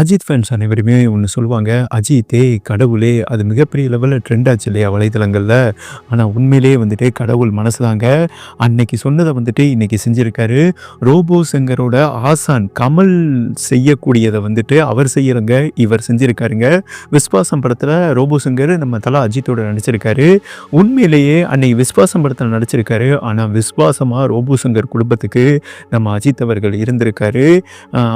Ajith fans அனைவருமே ஒன்று சொல்லுவாங்க அஜித்தே கடவுளே. அது மிகப்பெரிய லெவலில் ட்ரெண்ட் ஆச்சு இல்லையா வலைதளங்களில் ஆனால் உண்மையிலேயே வந்துட்டு கடவுள் மனசுதாங்க. அன்னைக்கு சொன்னதை வந்துட்டு இன்னைக்கு செஞ்சுருக்காரு. ரோபோ சங்கரோட ஆசான் கமல் செய்யக்கூடியதை வந்துட்டு அவர் செய்யறங்க இவர் செஞ்சுருக்காருங்க. விஸ்வாசம் படத்தில் ரோபோ சங்கர் நம்ம தலா அஜித்தோட நடிச்சிருக்காரு. உண்மையிலேயே அன்னைக்கு விஸ்வாசம் படத்தில் நடிச்சிருக்காரு. ஆனால் விஸ்வாசமாக ரோபோ சங்கர் குடும்பத்துக்கு நம்ம அஜித் அவர்கள் இருந்திருக்காரு.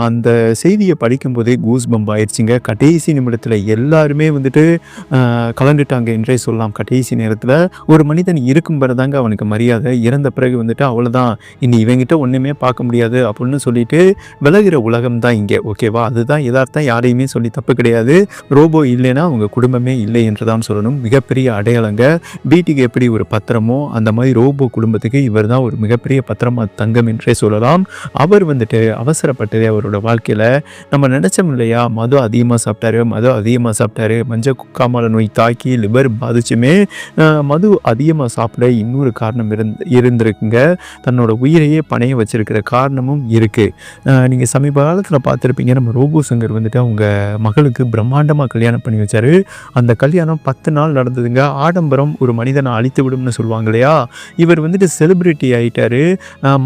அந்த செய்தியை படிக்கும்போதே கூஸ் பம்ப் ஆயிடுச்சுங்க. கடைசி நிமிடத்தில் எல்லாருமே வந்துட்டு கலந்துட்டாங்க என்றே சொல்லலாம். கடைசி நேரத்தில் ஒரு மனிதன் இருக்கும் தாங்க அவனுக்கு மரியாதை. இறந்த பிறகு வந்துட்டு அவ்வளோதான் இனி இவங்கிட்ட ஒன்றுமே பார்க்க முடியாது அப்படின்னு சொல்லிட்டு விலகிற உலகம் தான் இங்கே. ஓகேவா? அதுதான் எதார்த்தம் யாரையுமே சொல்லி தப்பு கிடையாது. ரோபோ இல்லைன்னா அவங்க குடும்பமே இல்லை என்று தான் சொல்லணும். மிகப்பெரிய அடையாளங்க. வீட்டுக்கு எப்படி ஒரு பத்திரமோ அந்த மாதிரி ரோபோ குடும்பத்துக்கு இவர் தான் ஒரு மிகப்பெரிய பத்திரமா தங்கம் என்றே சொல்லலாம். அவர் வந்துட்டு அவசரப்பட்டதே அவரோட வாழ்க்கையில். நம்ம நினச்சோம் இல்லையா? மது அதிகமாக சாப்பிட்டாரு மது அதிகமாக சாப்பிட்டாரு. மஞ்சள் குக்காமல நோய் தாக்கி லிவர் பாதிச்சுமே மது அதிகமாக சாப்பிட இன்னொரு காரணம் இருந் இருந்திருக்குங்க. தன்னோட உயிரையே பணைய வச்சிருக்கிற காரணமும் இருக்குது நீங்கள் சமீப காலத்தில் பார்த்துருப்பீங்க நம்ம ரோபோ சங்கர் வந்துட்டு அவங்க மகளுக்கு பிரம்மாண்டமாக கல்யாணம் பண்ணி வச்சாரு. அந்த கல்யாணம் பத்து நாள் நடந்ததுங்க. ஆடம்பரம் ஒரு மனிதனை அழித்து விடும்னு சொல்லுவாங்க இல்லையா? இவர் வந்துட்டு செலிபிரிட்டி ஆகிட்டார்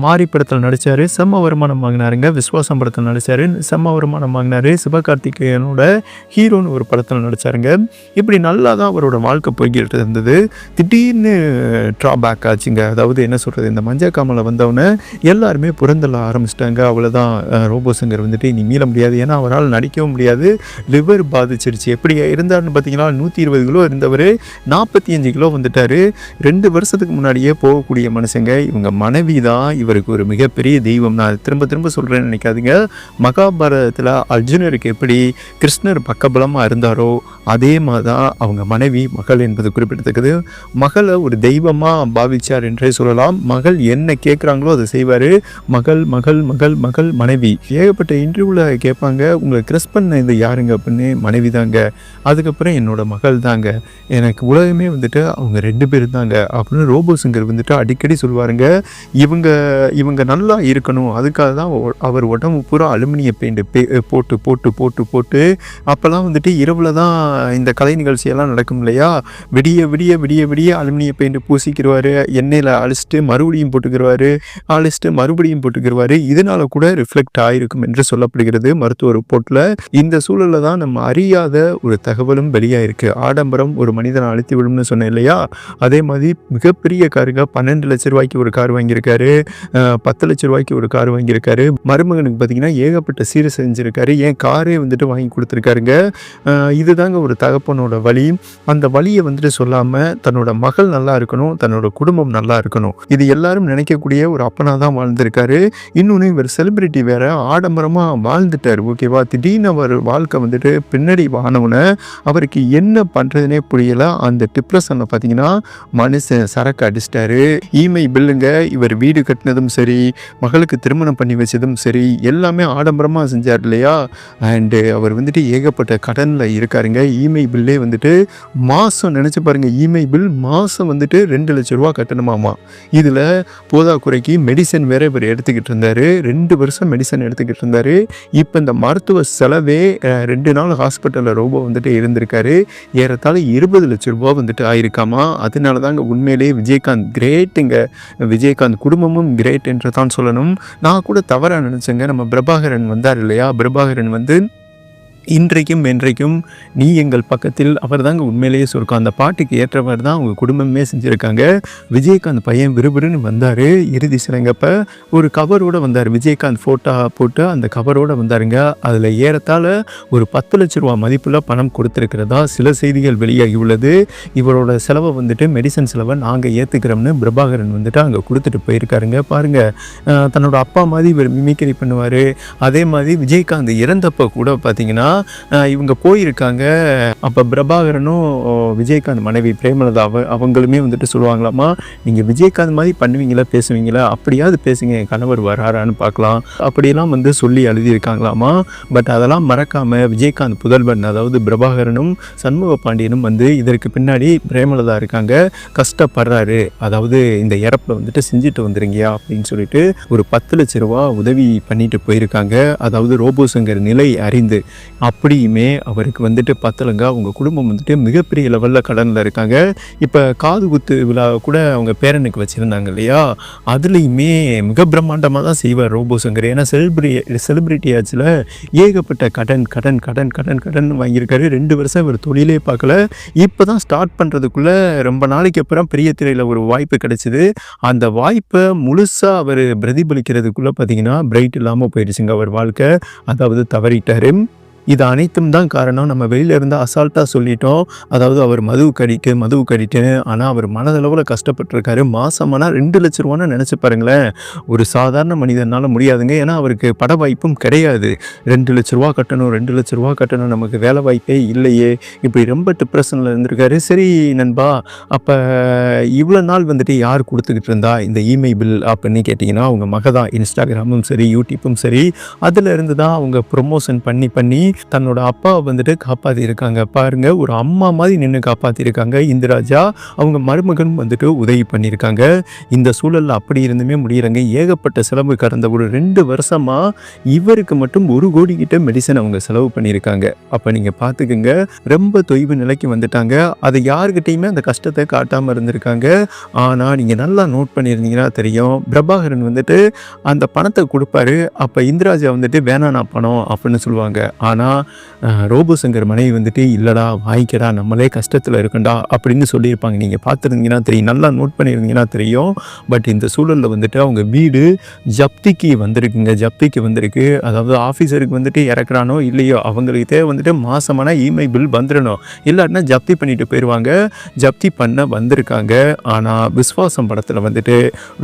மாரி படத்தில் நடித்தார் செம்ம வருமானம் வாங்கினாருங்க. விஸ்வாசம் படத்தில் நடித்தார் செம்ம வருமானம் வாங்கினாரு. சிவகார்த்திகேயனோட ஹீரோன்னு ஒரு படத்தில் நடித்தாருங்க இப்படி நல்லா தான் அவரோட வாழ்க்கை போய்கிட்டு இருந்தது. திடீர்னு ட்ராபேக் ஆச்சுங்க. அதாவது என்ன சொல்கிறது இந்த மஞ்சள் காமலை வந்தவொடனே எல்லாருமே புறந்தள்ள ஆரம்பிச்சிட்டாங்க. அவ்வளோதான் ரோபோசங்கர் வந்துட்டு இனி மீள முடியாது. ஏன்னா அவரால் நடிக்கவும் முடியாது. லிவர் பாதிச்சிருச்சு. எப்படி இருந்தாருன்னு பார்த்தீங்கன்னா நூற்றி இருபது கிலோ இருந்தவர் நாற்பத்தி அஞ்சு கிலோ வந்துட்டார். ரெண்டு வருஷத்துக்கு முன்னாடியே போகக்கூடிய மனுஷங்க. இவங்க மனைவி தான் இவருக்கு ஒரு மிகப்பெரிய தெய்வம். நான் திரும்ப திரும்ப சொல்கிறேன்னு நினைக்காதுங்க. மகாபாரதத்தில் அர்ஜுனர் அர்ஜுனருக்கு எப்படி கிருஷ்ணர் பக்கபலமாக இருந்தாரோ அதே மாதிரி தான் அவங்க மனைவி மகள் என்பது குறிப்பிடத்தக்கது. மகளை ஒரு தெய்வமாக பாவிச்சார் என்றே சொல்லலாம். மகள் என்ன கேட்குறாங்களோ அதை செய்வார். மகள் மகள் மகள் மகள் மனைவி. ஏகப்பட்ட இன்டர்வியூவில் கேட்பாங்க. உங்களை கிரஸ் பண்ண இது யாருங்க அப்படின்னு மனைவி தாங்க அதுக்கப்புறம் என்னோட மகள் தாங்க எனக்கு உலகமே வந்துட்டு அவங்க ரெண்டு பேர் தாங்க அப்படின்னு ரோபோ சிங்கர் வந்துட்டு அடிக்கடி சொல்லுவாருங்க. இவங்க இவங்க நல்லா இருக்கணும். அதுக்காக தான் அவர் உடம்பு பூரா அலுமினிய பெயிண்ட் போட்டு போட்டு போட்டு போட்டு போட்டு அப்போல்லாம் வந்துட்டு இரவில் தான் இந்த கலை நிகழ்ச்சியெல்லாம் நடக்கும் இல்லையா? விடிய விடிய விடிய விடிய அலுமினிய பெயிண்ட் பூசிக்கிறவாரு எண்ணெயில் அழிச்சிட்டு மறுபடியும் போட்டுக்கிறவாரு அழிச்சிட்டு மறுபடியும் போட்டுக்கிடுவார் இதனால கூட ரிஃப்ளெக்ட் ஆகிருக்கும் என்று சொல்லப்படுகிறது மருத்துவ ரிப்போர்ட்டில் இந்த சூழலில் தான் நம்ம அறியாத ஒரு தகவலும் வெளியாயிருக்கு. ஆடம்பரம் ஒரு மனிதனை அழுத்தி விடும்னு சொன்னேன் இல்லையா? அதே மாதிரி மிகப்பெரிய காருங்க பன்னெண்டு லட்ச ரூபாய்க்கு ஒரு கார் வாங்கியிருக்காரு பத்து லட்ச ரூபாய்க்கு ஒரு கார் வாங்கியிருக்காரு. மருமகனுக்கு பார்த்தீங்கன்னா ஏகப்பட்ட சீர் செஞ்சுருக்காரு. ஏன் காரே வந்துட்டு வாங்கி கொடுத்துருக்காருங்க. இதுதாங்க ஒரு தகப்பனோட வழி. அந்த வழியை வந்துட்டு சொல்லாமல் தன்னோட மகள் நல்லா இருக்கணும் தன்னோட குடும்பம் நல்லா இருக்கணும். இது எல்லாரும் நினைக்கக்கூடிய ஒரு அப்பனாக தான் வாழ்ந்திருக்காரு. இன்னொன்று இவர் செலிபிரிட்டி வேற ஆடம்பரமாக வாழ்ந்துட்டார் ஓகேவா? திடீர்னு அவர் வாழ்க்கை வந்துட்டு பின்னாடி வானவுன அவருக்கு என்ன பண்ணுறதுனே புரியல. அந்த டிப்ரெஷனில் பார்த்தீங்கன்னா மனுஷன் சரக்கு அடிச்சிட்டாரு. இமை பில்லுங்க இவர் வீடு கட்டினதும் சரி மகளுக்கு திருமணம் பண்ணி வச்சதும் சரி எல்லாமே ஆடம்பரமாக செஞ்சார் இல்லையா? அண்டு uh, அவர் வந்துட்டு ஏகப்பட்ட கடனில் இருக்காருங்க. இமெயில் பில்லே வந்துட்டு மாதம் நினச்சி பாருங்க. இமெயில் பில் மாதம் வந்துட்டு ரெண்டு லட்ச ரூபா கட்டணுமாமா. இதில் போதாக்குறைக்கு மெடிசன் வேற இவர் எடுத்துக்கிட்டு இருந்தார். ரெண்டு வருஷம் மெடிசன் எடுத்துக்கிட்டு இருந்தார். இப்போ இந்த மருத்துவ செலவே ரெண்டு நாள் ஹாஸ்பிட்டலில் ரோபோ வந்துட்டு இருந்திருக்காரு. ஏறத்தாழ இருபது லட்ச ரூபா வந்துட்டு ஆயிருக்காமா. அதனால தாங்க உண்மையிலேயே விஜயகாந்த் கிரேட்டுங்க. விஜயகாந்த் குடும்பமும் கிரேட் என்று தான் சொல்லணும். நான் கூட தவறாக நினச்சேங்க. நம்ம பிரபாகரன் வந்தார் இல்லையா? பிரபாகரன் வந்து 만든 இன்றைக்கும் என்றைக்கும் நீ எங்கள் பக்கத்தில் அவர் தாங்க உண்மையிலேயே சொல்லிருக்கோம் அந்த பாட்டுக்கு ஏற்றவர் தான் அவங்க குடும்பமே செஞ்சுருக்காங்க. விஜயகாந்த் பையன் விறுவிறுன்னு வந்தார். இறுதி சிலங்கப்ப ஒரு கவரோடு வந்தார். விஜயகாந்த் ஃபோட்டோ போட்டு அந்த கவரோடு வந்தாருங்க. அதில் ஏறத்தால் ஒரு பத்து லட்ச ரூபா மதிப்பில் பணம் கொடுத்துருக்கிறதா சில செய்திகள் வெளியாகி உள்ளது. இவரோட செலவை வந்துட்டு மெடிசன் செலவை நாங்கள் ஏற்றுக்கிறோம்னு பிரபாகரன் வந்துட்டு அங்கே கொடுத்துட்டு போயிருக்காருங்க. பாருங்கள் தன்னோட அப்பா மாதிரி இவர் மிமிக்ரி பண்ணுவார். அதே மாதிரி விஜயகாந்த் இறந்தப்போ கூட பார்த்தீங்கன்னா அஹ் இவங்க போயிருக்காங்க. அப்போ பிரபாகரனும் விஜயகாந்த் மனைவி பிரேமலதா அவ அவங்களுமே வந்துட்டு சொல்லுவாங்களாமா நீங்கள் விஜயகாந்த் மாதிரி பண்ணுவீங்களா பேசுவீங்களா? அப்படியாவது பேசுங்க என் கணவர் வராரான்னு பார்க்கலாம் அப்படியெல்லாம் வந்து சொல்லி எழுதியிருக்காங்களாமா பட் அதெல்லாம் மறக்காமல் விஜயகாந்த் புதல்வன் அதாவது பிரபாகரனும் சண்முக பாண்டியனும் வந்து இதற்கு பின்னாடி பிரேமலதா இருக்காங்க. கஷ்டப்படுறாரு. அதாவது இந்த இறப்பில் வந்துட்டு செஞ்சுட்டு வந்துருங்கயா அப்படின்னு சொல்லிட்டு ஒரு பத்து லட்ச ரூபா உதவி பண்ணிட்டு போயிருக்காங்க. அதாவது ரோபோ சங்கர் நிலை அறிந்து. அப்படியுமே அவருக்கு வந்துட்டு பத்தலங்க அவங்க குடும்பம் வந்துட்டு மிகப்பெரிய லெவலில் கடனில் இருக்காங்க. இப்போ காது குத்து விழா கூட அவங்க பேரனுக்கு வச்சுருந்தாங்க இல்லையா? அதுலேயுமே மிக பிரம்மாண்டமாக தான் செய்வார் ரோபோ சங்கர். ஏன்னா செலிபிரி செலிபிரிட்டி ஆச்சில் ஏகப்பட்ட கடன் கடன் கடன் கடன் கடன் வாங்கியிருக்காரு. ரெண்டு வருஷம் இவர் தொழிலே பார்க்கல. இப்போ தான் ஸ்டார்ட் பண்ணுறதுக்குள்ளே ரொம்ப நாளைக்கு அப்புறம் பெரிய திரையில் ஒரு வாய்ப்பு கிடைச்சிது. அந்த வாய்ப்பை முழுசாக அவர் பிரதிபலிக்கிறதுக்குள்ளே பார்த்தீங்கன்னா பிரைட் இல்லாமல் போயிடுச்சுங்க அவர் வாழ்க்கை. அதாவது தவறிட்டாரு. இது அனைத்தும் தான் காரணம். நம்ம வெளியில இருந்து அசால்ட்டாக சொல்லிட்டோம். அதாவது அவர் மதுவு கடிக்கு மதுவு கடிக்குன்னு. ஆனால் அவர் மனதளவில் கஷ்டப்பட்டிருக்காரு. மாசமானா ரெண்டு லட்ச ரூபான்னு நினச்சி பாருங்களேன். ஒரு சாதாரண மனிதனால் முடியாதுங்க. ஏன்னா அவருக்கு பட வாய்ப்பும் கிடையாது. ரெண்டு லட்ச ரூபா கட்டணும் ரெண்டு லட்ச ரூபா கட்டணும். நமக்கு வேலை வாய்ப்பே இல்லையே. இப்படி ரொம்ப டிப்ரெஷனில் இருந்திருக்காரு. சரி நண்பா அப்போ இவ்வளோ நாள் வந்துட்டு யார் கொடுத்துக்கிட்டு இருந்தா? இந்த இமெயில் பில் அப்படின்னு கேட்டிங்கன்னா அவங்க மக தான் இன்ஸ்டாகிராமும் சரி யூடியூப்பும் சரி. அதில் இருந்து தான் அவங்க ப்ரொமோஷன் பண்ணி பண்ணி தன்னோட அப்பாவை வந்துட்டு காப்பாற்றிருக்காங்க பாருங்க ஒரு அம்மா மாதிரி நின்று காப்பாற்றிருக்காங்க இந்திராஜா அவங்க மருமகன் வந்துட்டு உதவி பண்ணியிருக்காங்க இந்த சூழலில் அப்படி இருந்துமே முடியறங்க ஏகப்பட்ட செலவு கடந்த ஒரு ரெண்டு வருஷமாக இவருக்கு மட்டும் ஒரு கோடி கிட்ட மெடிசன் அவங்க செலவு பண்ணியிருக்காங்க அப்போ நீங்கள் பார்த்துக்குங்க ரொம்ப தொய்வு நிலைக்கு வந்துட்டாங்க. அதை யாருக்கிட்டையுமே அந்த கஷ்டத்தை காட்டாமல் இருந்திருக்காங்க. ஆனால் நீங்கள் நல்லா நோட் பண்ணியிருந்தீங்கன்னா தெரியும். பிரபாகரன் வந்துட்டு அந்த பணத்தை கொடுப்பாரு. அப்போ இந்திராஜா வந்துட்டு வேணாம் பணம் அப்படின்னு சொல்லுவாங்க. ஆனால் ரோபோ சங்கர் மனைவி வந்துட்டு இல்லைடா வாங்கிக்கடா நம்மளே கஷ்டத்தில் இருக்கண்டா அப்படின்னு சொல்லியிருப்பாங்க. நீங்கள் பார்த்துருந்தீங்கன்னா தெரியும். நல்லா நோட் பண்ணியிருந்தீங்கன்னா தெரியும். பட் இந்த சூழலில் வந்துட்டு அவங்க வீடு ஜப்திக்கு வந்திருக்குங்க. ஜப்திக்கு வந்திருக்கு. அதாவது ஆஃபீஸருக்கு வந்துட்டு இறக்குறானோ இல்லையோ அவங்களுக்கு தேவை வந்துட்டு மாதமான இமெயில் பில் வந்துடணும். இல்லாட்டினா ஜப்தி பண்ணிட்டு போயிடுவாங்க. ஜப்தி பண்ண வந்திருக்காங்க. ஆனால் விஸ்வாசம் படத்தில் வந்துட்டு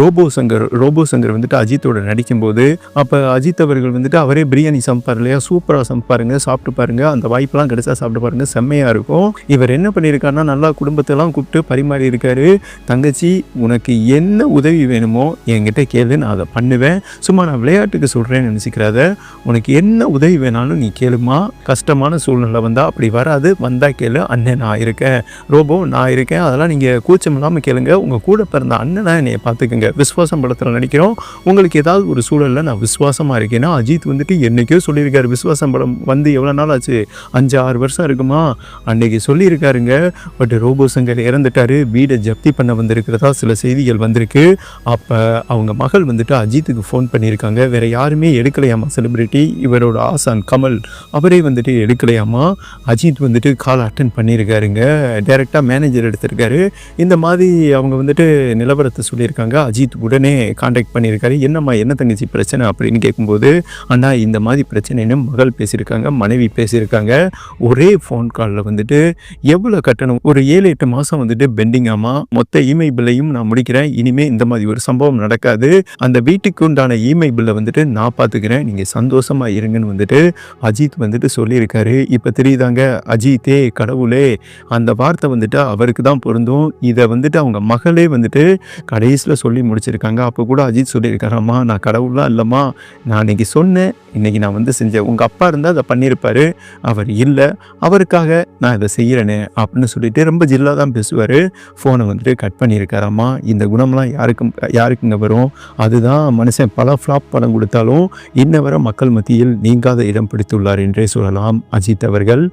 ரோபோ சங்கர் ரோபோ சங்கர் வந்துட்டு அஜித்தோட நடிக்கும்போது அப்போ அஜித் அவர்கள் வந்துட்டு அவரே பிரியாணி சமைப்பார் இல்லையா? சூப்பராக சமைப்பாருங்க. சாப்பிட்டு பாருங்க. அந்த வாய்ப்பெல்லாம் கிடைச்சா சாப்பிட்டு பாருங்க. செம்மையாக இருக்கும். இவர் என்ன பண்ணியிருக்காருன்னா நல்லா குடும்பத்தெல்லாம் கூப்பிட்டு பரிமாறி இருக்காரு. தங்கச்சி உனக்கு என்ன உதவி வேணுமோ என்கிட்ட கேளு நான் அதை பண்ணுவேன். சும்மா நான் விளையாட்டுக்கு சொல்கிறேன்னு நினச்சிக்கிறாத. உனக்கு என்ன உதவி வேணாலும் நீ கேளுமா. கஷ்டமான சூழ்நிலை வந்தால் அப்படி வராது. வந்தால் கேளு அண்ணன் நான் இருக்கேன். ரோபோ நான் இருக்கேன். அதெல்லாம் நீங்கள் கூச்சம் இல்லாமல் கேளுங்க. உங்கள் கூட பிறந்த அண்ணனா என்னை பார்த்துக்குங்க. விஸ்வாசம் படத்தில் நடிக்கிறோம். உங்களுக்கு ஏதாவது ஒரு சூழலில் நான் விசுவாசமா இருக்கேன்னா அஜித் வந்துட்டு என்றைக்கோ சொல்லியிருக்காரு. விஸ்வாசம் படம் வந்து வந்து எவ்வளோ நாள் ஆச்சு? அஞ்சு ஆறு வருஷம் இருக்குமா? அன்னைக்கு சொல்லியிருக்காருங்க. பட் ரோபோ சங்கர் இறந்துட்டாரு. வீடை ஜப்தி பண்ண வந்திருக்கிறதா சில செய்திகள் வந்திருக்கு. அப்போ அவங்க மகள் வந்துட்டு அஜித்துக்கு ஃபோன் பண்ணியிருக்காங்க. வேறு யாருமே எடுக்கலையாமா செலிப்ரிட்டி இவரோட ஆசான் கமல் அவரே வந்துட்டு எடுக்கலையாமா? அஜித் வந்துட்டு கால் அட்டன் பண்ணியிருக்காருங்க. டைரெக்டாக மேனேஜர் எடுத்திருக்காரு. இந்த மாதிரி அவங்க வந்துட்டு நிலவரத்தை சொல்லியிருக்காங்க. அஜித் உடனே காண்டாக்ட் பண்ணியிருக்காரு. என்னம்மா என்ன தங்கச்சி பிரச்சனை அப்படின்னு கேட்கும்போது அண்ணா இந்த மாதிரி பிரச்சனைன்னு மகள் பேசியிருக்காங்க. மனைவி பேசியிருக்காங்க. ஒரே ஃபோன் காலில் வந்துட்டு எவ்வளோ கட்டணம்? ஒரு ஏழு எட்டு மாதம் வந்துட்டு பெண்டிங்காமா மொத்த இமெயில் பில்லையும் நான் முடிக்கிறேன். இனிமே இந்த மாதிரி ஒரு சம்பவம் நடக்காது. அந்த வீட்டுக்கு உண்டான இமெயில் பில்லை வந்துட்டு நான் பார்த்துக்கிறேன் நீங்கள் சந்தோஷமா இருங்கன்னு வந்துட்டு அஜித் வந்துட்டு சொல்லியிருக்காரு. இப்போ தெரியுதாங்க? அஜித்தே கடவுளே. அந்த வார்த்தை வந்துட்டு அவருக்கு தான் பொருந்தும். இதை வந்துட்டு அவங்க மகளே வந்துட்டு கடைசியில் சொல்லி முடிச்சிருக்காங்க. அப்போ கூட அஜித் சொல்லியிருக்காராம்மா நான் கடவுள்லாம் இல்லைம்மா. நான் இன்னைக்கு சொன்னேன். இன்னைக்கு நான் வந்து செஞ்சேன். உங்கள் அப்பா இருந்தால் அதை பண்ணியிருப்பார். அவர் இல்லை அவருக்காக நான் இதை செய்கிறேனே அப்படின்னு சொல்லிட்டு ரொம்ப ஜில்லாக தான் பேசுவார். ஃபோனை வந்துட்டு கட் பண்ணியிருக்காராம்மா இந்த குணம்லாம் யாருக்கும் யாருக்குங்க வரும்? அதுதான் மனுஷன் பல ஃப்ளாப் படம் கொடுத்தாலும் இன்ன வர மக்கள் மத்தியில் நீங்காத இடம் பிடித்துள்ளார் என்றே சொல்லலாம் அஜித் அவர்கள்.